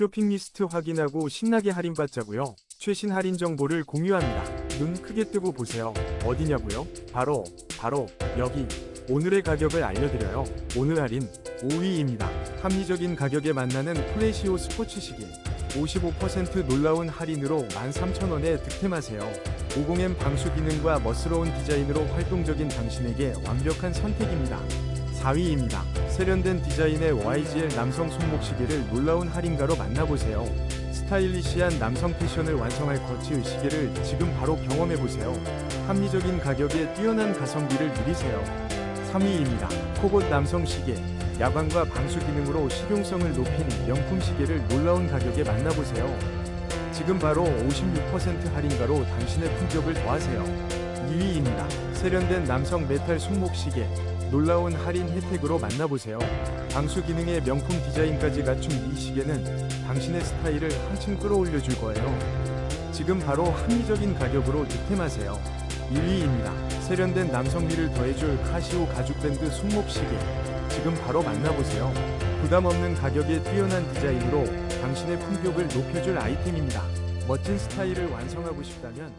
쇼핑 리스트 확인하고 신나게 할인받자고요. 최신 할인 정보를 공유합니다. 눈 크게 뜨고 보세요. 어디냐고요? 바로 바로 여기. 오늘의 가격을 알려드려요. 오늘 할인 5위입니다. 합리적인 가격에 만나는 플래시오 스포츠 시계. 55% 놀라운 할인으로 13,000원에 득템하세요. 50M 방수 기능과 멋스러운 디자인으로 활동적인 당신에게 완벽한 선택입니다. 4위입니다. 세련된 디자인의 YGL 남성 손목 시계를 놀라운 할인가로 만나보세요. 스타일리시한 남성 패션을 완성할 거치의 시계를 지금 바로 경험해보세요. 합리적인 가격에 뛰어난 가성비를 누리세요. 3위입니다. 코봇 남성 시계. 야광과 방수 기능으로 실용성을 높인 명품 시계를 놀라운 가격에 만나보세요. 지금 바로 56% 할인가로 당신의 품격을 더하세요. 2위입니다. 세련된 남성 메탈 손목 시계. 놀라운 할인 혜택으로 만나보세요. 방수 기능의 명품 디자인까지 갖춘 이 시계는 당신의 스타일을 한층 끌어올려 줄 거예요. 지금 바로 합리적인 가격으로 득템하세요. 1위입니다. 세련된 남성미를 더해줄 카시오 가죽밴드 손목 시계. 지금 바로 만나보세요. 부담 없는 가격에 뛰어난 디자인으로 당신의 품격을 높여줄 아이템입니다. 멋진 스타일을 완성하고 싶다면